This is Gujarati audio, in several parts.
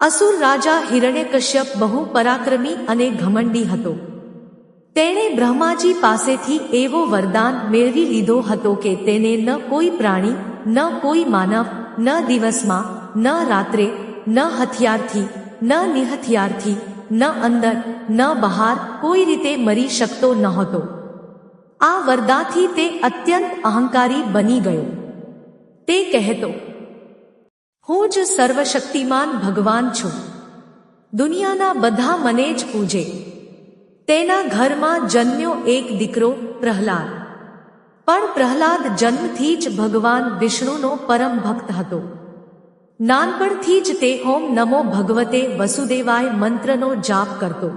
અસુર રાજા હિરણ્યકશ્યપ બહુ પરાક્રમી અને ઘમંડી હતો. તેણે બ્રહ્માજી પાસેથી એવો વરદાન મેળવી લીધો હતો કે તેને ન કોઈ પ્રાણી, ન કોઈ માનવ, ન દિવસમાં, ન રાત્રે, ન હથિયારથી, ન નિહથિયારથી, ન અંદર, ન બહાર કોઈ રીતે મરી શકતો નહોતો આ વરદાથી તે અત્યંત અહંકારી બની ગયો. તે કહેતો હું જ સર્વશક્તિમાન ભગવાન છું. દુનિયાના બધા મને જ પૂજે. તેના ઘરમાં જન્મ્યો એક દીકરો, પ્રહલાદ. પણ પ્રહલાદ જન્મથી જ ભગવાન વિષ્ણુનો પરમ ભક્ત હતો. નાનપણથી જ તે ઓમ નમો ભગવતે વસુદેવાય મંત્રનો જાપ કરતો.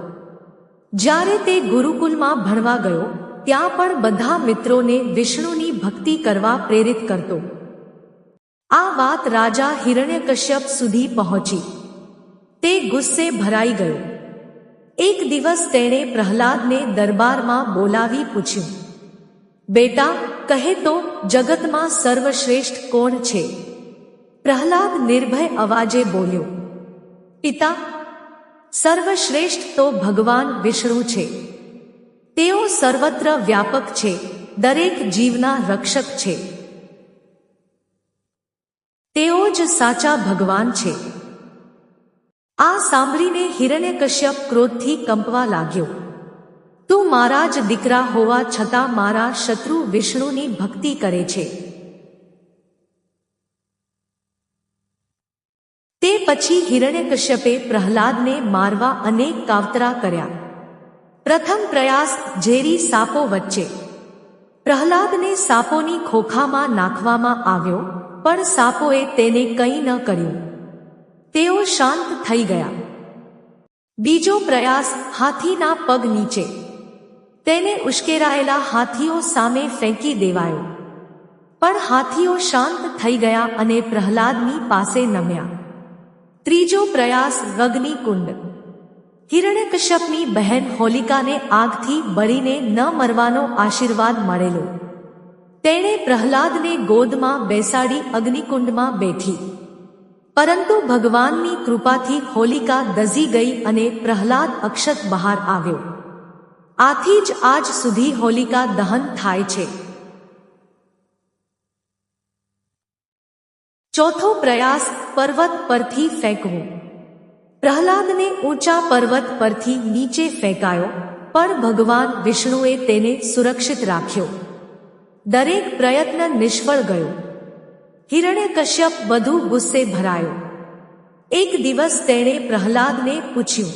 જ્યારે તે ગુરુકુલમાં ભણવા ગયો, ત્યાં પણ બધા મિત્રોને વિષ્ણુની ભક્તિ કરવા પ્રેરિત કરતો. આ વાત રાજા હિરણ્યકશ્યપ સુધી પહોંચી. તે ગુસ્સે ભરાઈ ગયો. એક દિવસ તેણે પ્રહલાદને દરબારમાં બોલાવી પૂછ્યું, બેટા, કહે તો જગતમાં સર્વશ્રેષ્ઠ કોણ છે? પ્રહલાદ નિર્ભય અવાજે બોલ્યો, પિતા, સર્વશ્રેષ્ઠ તો ભગવાન વિષ્ણુ છે. તેઓ સર્વત્ર વ્યાપક છે, દરેક જીવના રક્ષક છે. તેઓ જ સાચા ભગવાન છે. આ સાંભળીને હિરણ્યકશ્યપ ક્રોધથી કંપવા લાગ્યો. તું મારા જ દીકરા હોવા છતાં મારા શત્રુ વિષ્ણુની ભક્તિ કરે છે. તે પછી હિરણ્યકશ્યપે પ્રહલાદને મારવા અનેક કાવતરા કર્યા. પ્રથમ પ્રયાસ ઝેરી સાપો વચ્ચે. પ્રહલાદને સાપોની ખોખામાં નાખવામાં આવ્યો. પણ સાપોએ તેને કંઈ ન કર્યું. તેઓ શાંત થઈ ગયા. બીજો પ્રયાસ હાથીના પગ નીચે. તેને ઉશ્કેરાયેલા હાથીઓ સામે ફેંકી દેવાયો. પણ હાથીઓ શાંત થઈ ગયા અને પ્રહલાદની પાસે નમ્યા. ત્રીજો પ્રયાસ અગ્નિ કુંડ હિરણ્યકશ્યપની બહેન હોલિકાને આગથી બળીને ન મરવાનો આશીર્વાદ મળેલો. તેણે પ્રહલાદને ગોદમાં બેસાડી અગ્નિકુંડમાં બેઠી પરંતુ ભગવાનની કૃપાથી હોલિકા દઝી ગઈ અને પ્રહલાદ અક્ષત બહાર આવ્યો આથી જ આજ સુધી હોલિકા દહન થાય છે ચોથો પ્રયાસ પર્વત પરથી ફેંકવું પ્રહલાદને ઊંચા પર્વત પરથી નીચે ફેંકાયો પણ ભગવાન વિષ્ણુએ તેને સુરક્ષિત રાખ્યો દરેક પ્રયત્ન નિષ્ફળ ગયો. હિરણ્યકશ્યપ વધુ ગુસ્સે ભરાયો. એક દિવસ તેણે પ્રહલાદને પૂછ્યું,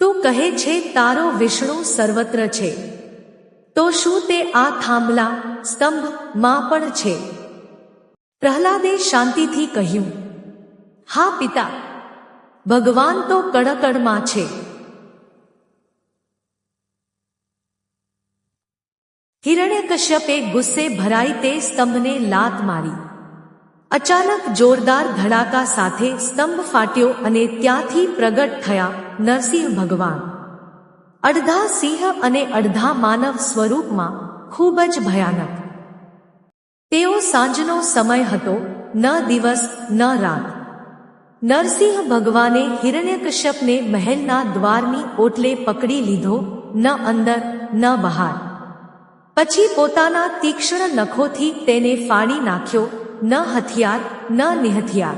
તું કહે છે તારો વિષ્ણુ સર્વત્ર છે. તો શું તે આ થાંભલા, સ્તંભમાં પણ છે? પ્રહલાદે શાંતિથી કહ્યું, હા પિતા, ભગવાન તો કડકડમાં છે. હિરણ્યકશ્યપે ગુસ્સે ભરાઈ તે સ્તંભને લાત મારી અચાનક જોરદાર ધડાકા સાથે સ્તંભ ફાટ્યો અને ત્યાંથી પ્રગટ થયા નરસિંહ ભગવાન અડધા સિંહ અને અડધા માનવ સ્વરૂપમાં ખૂબ જ ભયાનક તેઓ સાંજનો સમય હતો, ન દિવસ, ન રાત। નરસિંહ ભગવાને હિરણ્યકશ્યપને મહેલના દ્વારની ઓટલે પકડી લીધો, ન અંદર, ન બહાર। પછી પોતાના તીક્ષ્ણ નખોથી તેને ફાડી નાખ્યો, ન હથિયાર, ન નિહથિયાર.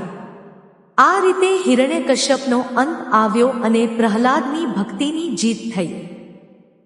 આ રીતે હિરણ્યકશ્યપનો અંત આવ્યો અને પ્રહલાદની ભક્તિની જીત થઈ.